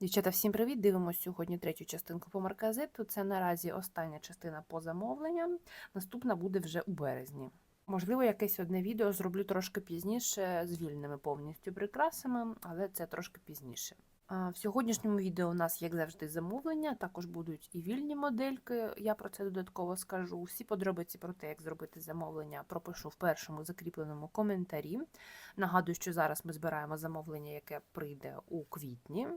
Дівчата, всім привіт! Дивимося сьогодні третю частинку по марказету. Це наразі остання частина по замовленням. Наступна буде вже у березні. Можливо, якесь одне відео зроблю трошки пізніше з вільними повністю прикрасами, але це трошки пізніше. В сьогоднішньому відео у нас, як завжди, замовлення. Також будуть і вільні модельки. Я про це додатково скажу. Всі подробиці про те, як зробити замовлення, пропишу в першому закріпленому коментарі. Нагадую, що зараз ми збираємо замовлення, яке прийде у квітні.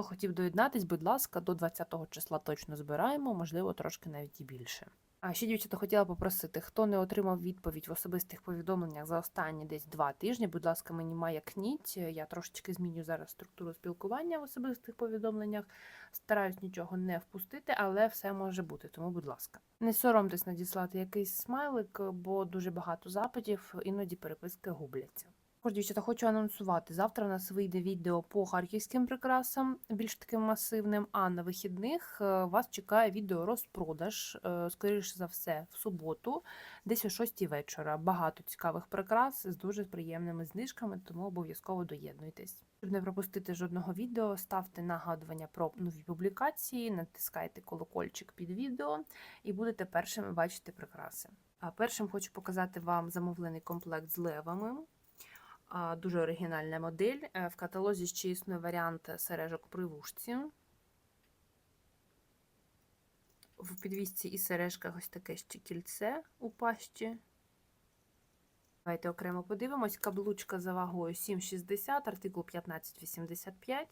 Хто хотів доєднатись, будь ласка, до 20-го числа точно збираємо, можливо, трошки навіть і більше. А ще, дівчата, хотіла попросити, хто не отримав відповідь в особистих повідомленнях за останні десь два тижні, будь ласка, мені маякніть. Я трошечки зміню зараз структуру спілкування в особистих повідомленнях. Стараюсь нічого не впустити, але все може бути, тому, будь ласка. Не соромтесь надіслати якийсь смайлик, бо дуже багато запитів, іноді переписки губляться. Дівчата, хочу анонсувати. Завтра у нас вийде відео по харківським прикрасам, більш таким масивним. А на вихідних е, вас чекає відео розпродаж, е, скоріше за все, в суботу, десь о 6 вечора. Багато цікавих прикрас з дуже приємними знижками, тому обов'язково доєднуйтесь. Щоб не пропустити жодного відео, ставте нагадування про нові публікації, натискайте колокольчик під відео і будете першими бачити прикраси. А першим хочу показати вам замовлений комплект з левами. Дуже оригінальна модель. Е, В каталозі ще існує варіант сережок при вушці. В підвісці і сережках ось таке ще кільце у пащі. Давайте окремо подивимось. Каблучка за вагою 7,60, артикул 1585.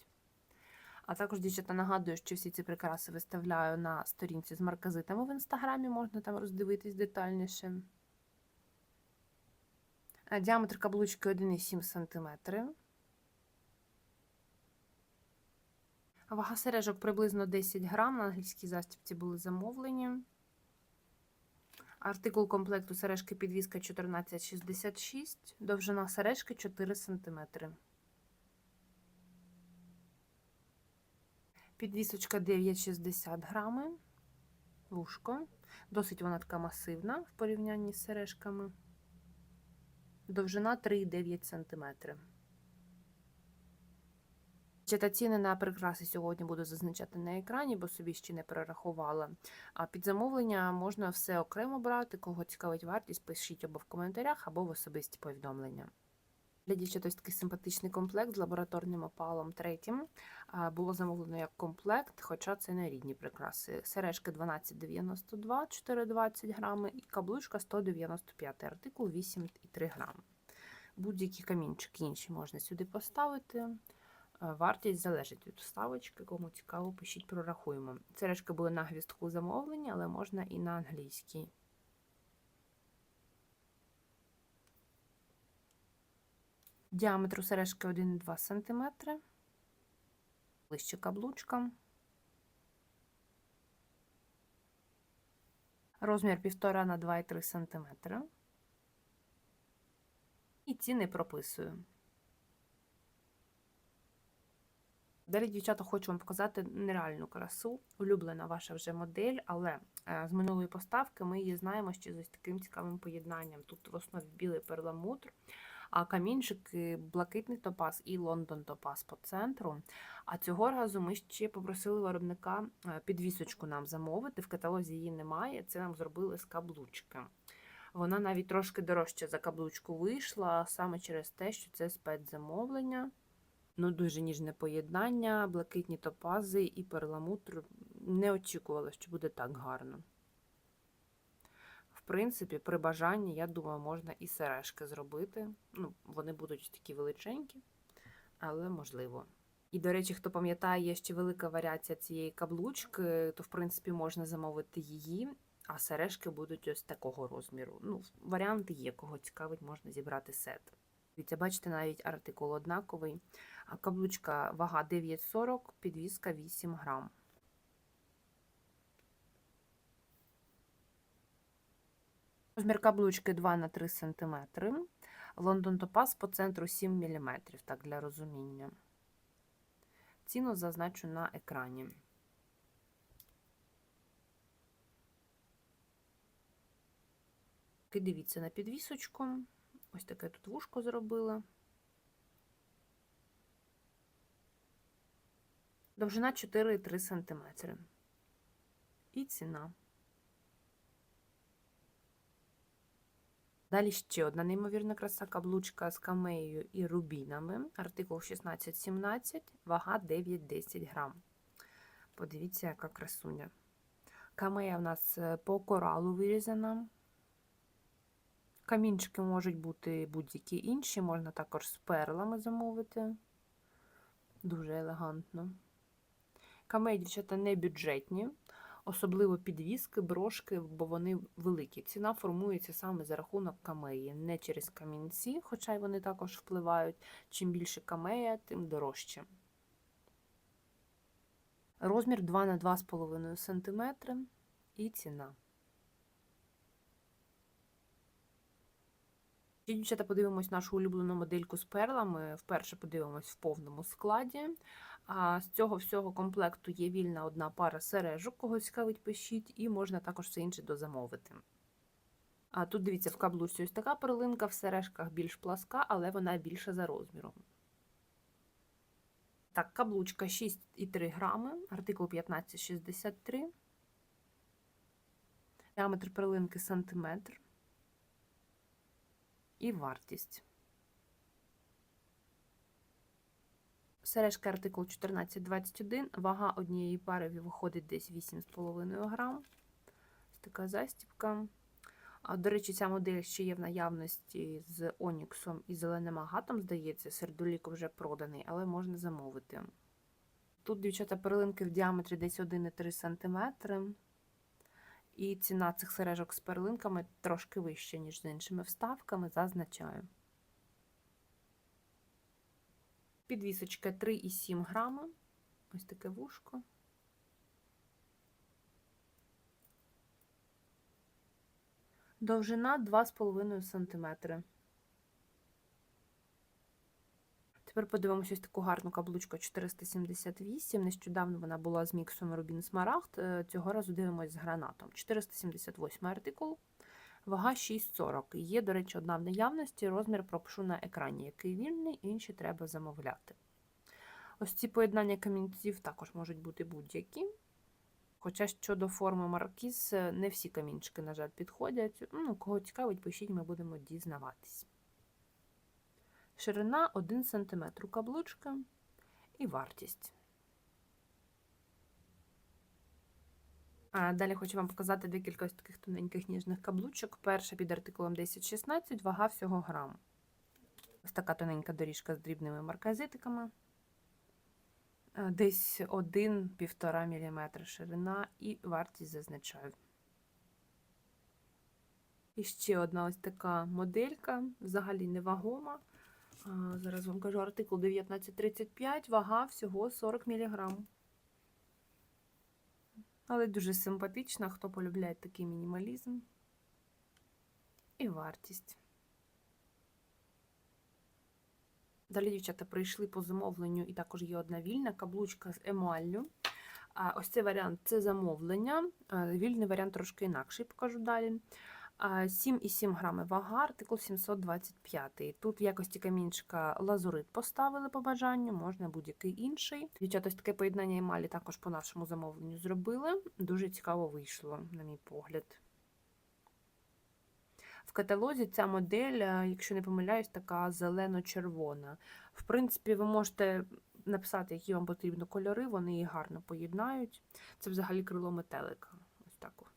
А також, дівчата, нагадую, що всі ці прикраси виставляю на сторінці з марказитами в інстаграмі, можна там роздивитись детальніше. Е, Діаметр каблучки 1,7 см. Вага сережок приблизно 10 грам. На англійській застібці були замовлені. Артикул комплекту сережки підвіска 1466, довжина сережки 4 см. Підвісочка 9,60 грами. Вушко. Досить вона така масивна в порівнянні з сережками. Довжина 3,9 см. Та ціни на прикраси сьогодні буду зазначати на екрані, бо собі ще не перерахувала. А під замовлення можна все окремо брати. Кого цікавить вартість, пишіть або в коментарях, або в особисті повідомлення. Для дівчат ось такий симпатичний комплект з лабораторним опалом третім. Було замовлено як комплект, хоча це не рідні прикраси. Сережки 1292, 420 грами і каблучка 195 артикул 8,3 грами. Будь-які камінчики інші можна сюди поставити. Вартість залежить від вставочки, кому цікаво, пишіть, прорахуємо. Сережки були на гвістку замовлені, але можна і на англійській. Діаметр у сережки 1,2 см. Ближче каблучка. Розмір 1,5 на 2,3 см. І ціни прописую. Далі, дівчата, хочу вам показати нереальну красу. Улюблена ваша вже модель, але з минулої поставки ми її знаємо ще з ось таким цікавим поєднанням. Тут в основі білий перламутр, а камінчики блакитний топаз і Лондон топаз по центру. А цього разу ми ще попросили виробника підвісочку нам замовити. В каталозі її немає, це нам зробили з каблучки. Вона навіть трошки дорожче за каблучку вийшла, саме через те, що це спецзамовлення. Ну, дуже ніжне поєднання, блакитні топази і перламутр. Не очікувала, що буде так гарно. Принципі, при бажанні, я думаю, можна і сережки зробити. Ну, Вони будуть такі величенькі, але можливо. І, до речі, хто пам'ятає, є ще велика варіація цієї каблучки, то, в принципі, можна замовити її, а сережки будуть ось такого розміру. Ну, Варіанти є, кого цікавить, можна зібрати сет. Дивіться, бачите, навіть артикул однаковий. А каблучка вага 9,40, підвіска 8 грам. Розмір каблучки 2 на 3 см. Лондон Топаз по центру 7 мм, так для розуміння. Ціну зазначу на екрані. Дивіться на підвісочку. Ось таке тут вушко зробила. Довжина 4,3 см. І ціна. Далі ще одна неймовірна краса каблучка з камеєю і рубінами. Артикул 1617, вага 9-10 грам. Подивіться, яка красуня. Камея в нас е, по коралу вирізана. Камінчики можуть бути будь-які інші, можна також з перлами замовити. Дуже елегантно. Камеї, дівчата, не бюджетні, особливо підвіски, брошки, бо вони великі. Ціна формується саме за рахунок камеї, не через камінці, хоча й вони також впливають. Чим більше камея, тим дорожче. Розмір 2 на 2,5 см і ціна. Дівчата, подивимось нашу улюблену модельку з перлами. Вперше подивимось в повному складі. А з цього всього комплекту є вільна одна пара сережок, кого цікавить, пишіть, і можна також все інше дозамовити. А тут дивіться, в каблуці ось така перлинка, в сережках більш пласка, але вона більша за розміром. Так, каблучка 6,3 грами, артикул 1563. Діаметр перлинки сантиметр. І вартість. Сережка артикул 1421, вага однієї пари виходить десь 8,5 грам. Ось така застібка. До речі, ця модель ще є в наявності з Оніксом і зеленим агатом, здається, сердолік вже проданий, але можна замовити. Тут, дівчата, перлинки в діаметрі десь 1,3 см. І ціна цих сережок з перлинками трошки вища, ніж з іншими вставками, зазначаю. Підвісочка 3,7 грама. Ось таке вушко. Довжина 2,5 см. Тепер подивимося ось таку гарну каблучку 478. Нещодавно вона була з міксом Рубін Смарагд. Е, Цього разу дивимося з гранатом. 478 артикул, вага 6,40. Є, до речі, одна в наявності, розмір пропишу на екрані, який вільний, інші треба замовляти. Ось ці поєднання камінців також можуть бути будь-які. Хоча щодо форми маркіз, е, не всі камінчики, на жаль, підходять. Ну, Кого цікавить, пишіть, ми будемо дізнаватись. Ширина 1 см каблучка і вартість. Далі хочу вам показати декілька ось таких тоненьких ніжних каблучок. Перша під артикулом 1016, вага всього грам. Ось така тоненька доріжка з дрібними марказитиками. Е, Десь 1-1,5 мм ширина і вартість зазначаю. І ще одна ось така моделька, взагалі невагома. Зараз вам кажу артикул 1935, вага всього 40 мг. Але дуже симпатична, хто полюбляє такий мінімалізм. І вартість. Далі, дівчата, прийшли по замовленню, і також є одна вільна каблучка з емаллю. А Ось цей варіант це замовлення. Вільний варіант трошки інакший, покажу далі. 7,7 грами вага, артикул 725. Тут в якості камінчика лазурит поставили по бажанню, можна будь-який інший. Дівчата, таке поєднання емалі також по нашому замовленню зробили. Дуже цікаво вийшло, на мій погляд. В каталозі ця модель, якщо не помиляюсь, така зелено-червона. В принципі, ви можете написати, які вам потрібні кольори, вони її гарно поєднають. Це взагалі крило метелика. Ось так.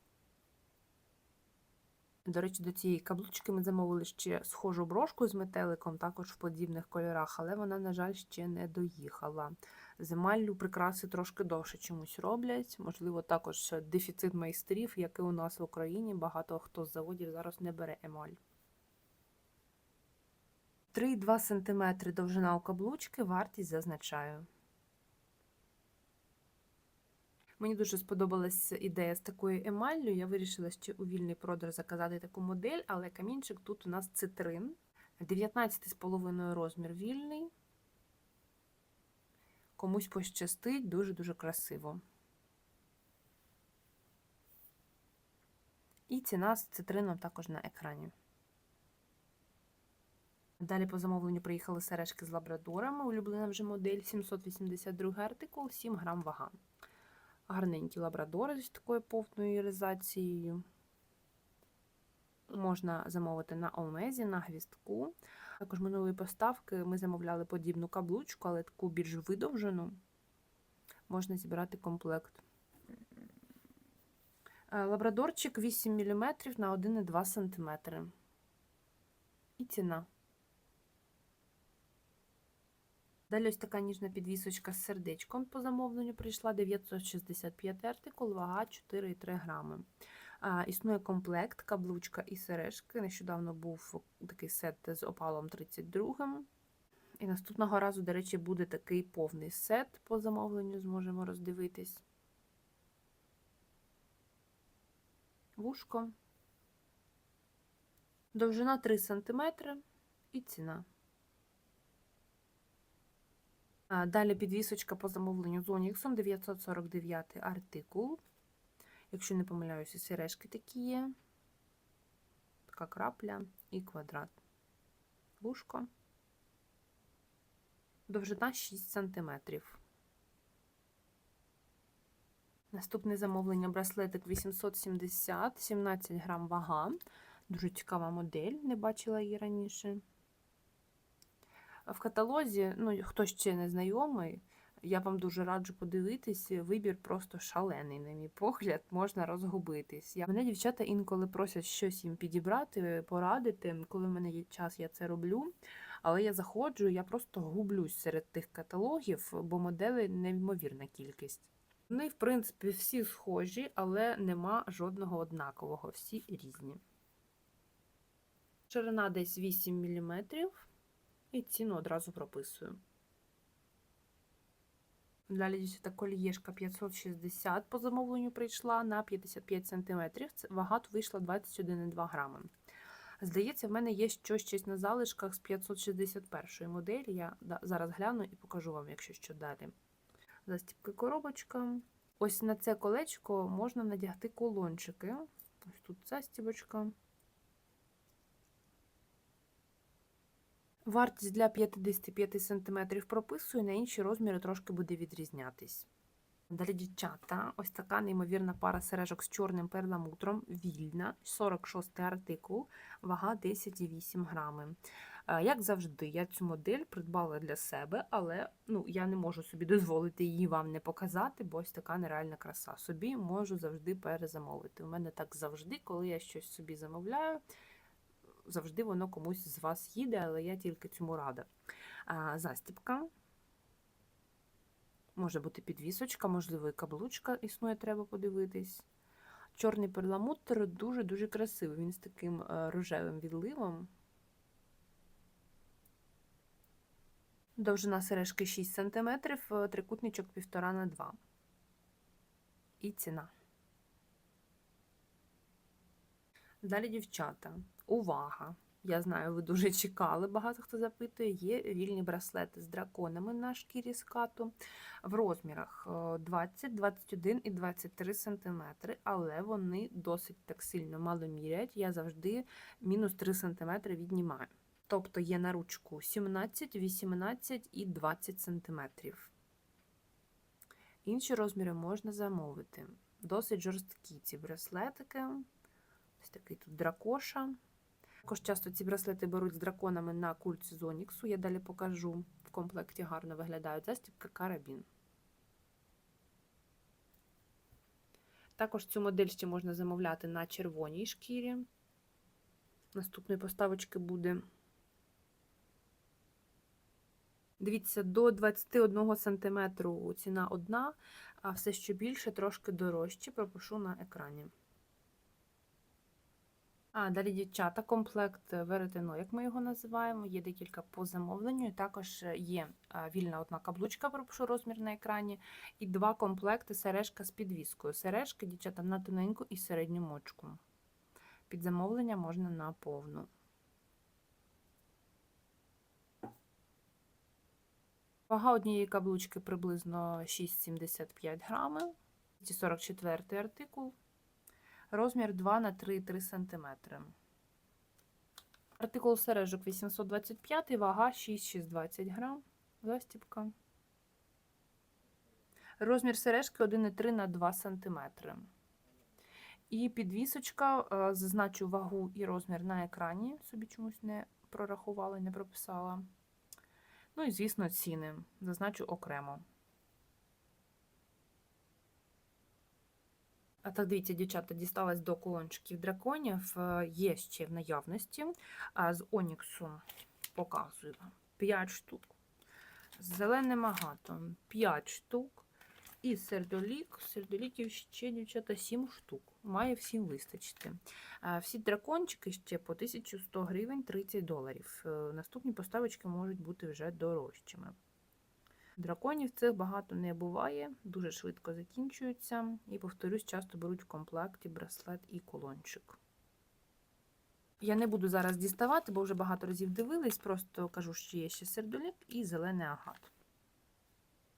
До речі, до цієї каблучки ми замовили ще схожу брошку з метеликом, також в подібних кольорах, але вона, на жаль, ще не доїхала. З прикраси трошки довше чомусь роблять. Можливо, також дефіцит майстрів, який у нас в Україні. Багато хто з заводів зараз не бере емаль. 3,2 см довжина у каблучки, вартість зазначаю. Мені дуже сподобалась ідея з такою емаллю. Я вирішила ще у вільний продаж заказати таку модель, але камінчик тут у нас цитрин. 19,5 розмір вільний. Комусь пощастить, дуже-дуже красиво. І ціна з цитрином також на екрані. Далі по замовленню приїхали сережки з лабрадорами, улюблена вже модель 782 артикул, 7 грам вага. Гарненькі лабрадори з такою повною іризацією. Можна замовити на Омезі, на гвістку. Також минулої поставки ми замовляли подібну каблучку, але таку більш видовжену. Можна зібрати комплект. Е, Лабрадорчик 8 мм на 1,2 см. І ціна. Далі ось така ніжна підвісочка з сердечком по замовленню прийшла 965 артикул, вага 4,3 грами. Існує комплект, каблучка і сережки. Нещодавно був такий сет з опалом 32. І наступного разу, до речі, буде такий повний сет по замовленню, зможемо роздивитись. Вушко. Довжина 3 см і ціна. Далі підвісочка по замовленню з Оніксом 949 артикул. Якщо не помиляюся, сережки такі є. Така крапля і квадрат. Вушко. Довжина 6 см. Наступне замовлення браслетик 870, 17 грам вага. Дуже цікава модель, не бачила її раніше. В каталозі, ну, хто ще не знайомий, я вам дуже раджу подивитись. Вибір просто шалений, на мій погляд, можна розгубитись. Я... Мене дівчата інколи просять щось їм підібрати, порадити. Коли в мене є час, я це роблю. Але я заходжу, я просто гублюсь серед тих каталогів, бо моделей неймовірна кількість. Вони, в принципі, всі схожі, але нема жодного однакового, всі різні. Ширина десь 8 мм. І ціну одразу прописую. Далі дівчата колієшка 560 по замовленню прийшла на 55 см. Вага вийшла 21,2 грами. Здається, в мене є щось щось на залишках з 561 моделі. Я зараз гляну і покажу вам, якщо що далі. Застіпки коробочка. Ось на це колечко можна надягти колончики. Ось тут застібочка. Вартість для 55 см прописую, на інші розміри трошки буде відрізнятись. Далі дівчата, ось така неймовірна пара сережок з чорним перламутром, вільна, 46 артикул, вага 10,8 грами. Як завжди, я цю модель придбала для себе, але ну, я не можу собі дозволити її вам не показати, бо ось така нереальна краса. Собі можу завжди перезамовити. У мене так завжди, коли я щось собі замовляю завжди воно комусь з вас їде, але я тільки цьому рада. Застіпка. Може бути підвісочка, можливо, і каблучка існує, треба подивитись. Чорний перламутр дуже-дуже красивий. Він з таким е, рожевим відливом. Довжина сережки 6 см, е, трикутничок 1,5 на 2 І ціна. Далі дівчата. Увага! Я знаю, ви дуже чекали, багато хто запитує. Є вільні браслети з драконами на шкірі скату в розмірах 20, 21 і 23 см, але вони досить так сильно мало. Я завжди мінус 3 см віднімаю. Тобто є на ручку 17, 18 і 20 см. Інші розміри можна замовити. Досить жорсткі ці браслетики. Ось такий тут дракоша. Також часто ці браслети беруть з драконами на кульці з Оніксу. Я далі покажу. В комплекті гарно виглядають застібка карабін. Також цю модель ще можна замовляти на червоній шкірі. Наступної поставочки буде. Дивіться, до 21 см ціна одна, а все, що більше, трошки дорожче, пропишу на екрані. А, далі дівчата, комплект веретено, як ми його називаємо, є декілька по замовленню. Також є вільна одна каблучка, пропишу розмір на екрані, і два комплекти сережка з підвіскою. Сережки, дівчата, на тоненьку і середню мочку. Під замовлення можна на повну. Вага однієї каблучки приблизно 6,75 грами. 44 артикул розмір 2 на 3,3 см. Артикул сережок 825, вага 6620 грам. Застіпка. Розмір сережки 1,3 на 2 см. І підвісочка, е, зазначу вагу і розмір на екрані, собі чомусь не прорахувала, не прописала. Ну і, звісно, ціни. Зазначу окремо. А так, дивіться, дівчата, дісталась до колончиків драконів. е, Є ще в наявності. А з Оніксу показую вам 5 штук. З зеленим агатом 5 штук. І сердолік. Сердоліків ще, дівчата, 7 штук. Має всім вистачити. Е, Всі дракончики ще по 1100 гривень 30 доларів. Е, Наступні поставочки можуть бути вже дорожчими. Драконів цих багато не буває, дуже швидко закінчуються. І, повторюсь, часто беруть в комплекті браслет і колончик. Я не буду зараз діставати, бо вже багато разів дивились, просто кажу, що є ще сердолік і зелений агат.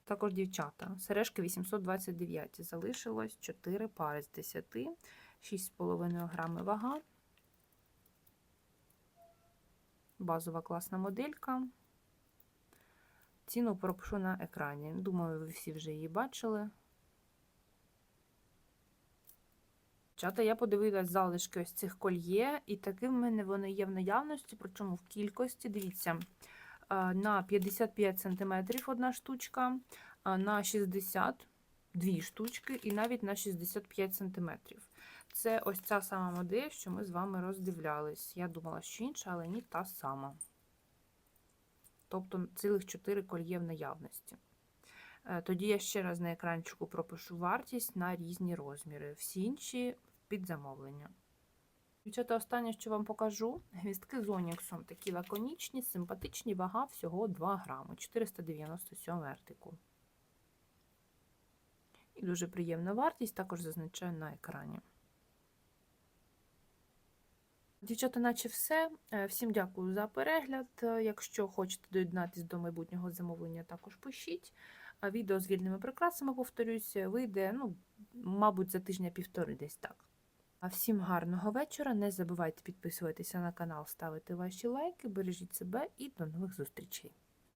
Також дівчата. Сережки 829 залишилось 4 пари з 10, 6,5 грами вага. Базова класна моделька. Ціну пропишу на екрані. Думаю, ви всі вже її бачили. Чата, я подивилась залишки ось цих кольє, і таки в мене вони є в наявності, причому в кількості. Дивіться, на 55 см одна штучка, на 60 дві штучки, і навіть на 65 см. Це ось ця сама модель, що ми з вами роздивлялись. Я думала, що інша, але ні та сама. Тобто цілих 4 кольє в наявності. Е, Тоді я ще раз на екранчику пропишу вартість на різні розміри. Всі інші під замовлення. Дівчата, останнє, що вам покажу, гвістки з оніксом. Такі лаконічні, симпатичні, вага всього 2 грами, 497 артикул. І дуже приємна вартість, також зазначаю на екрані. Дівчата, наче все. Е, Всім дякую за перегляд. Е, Якщо хочете доєднатися до майбутнього замовлення, також пишіть. Відео з вільними прикрасами, повторюсь, вийде, ну, мабуть, за тижня-півтори десь так. А всім гарного вечора. Не забувайте підписуватися на канал, ставити ваші лайки, бережіть себе і до нових зустрічей.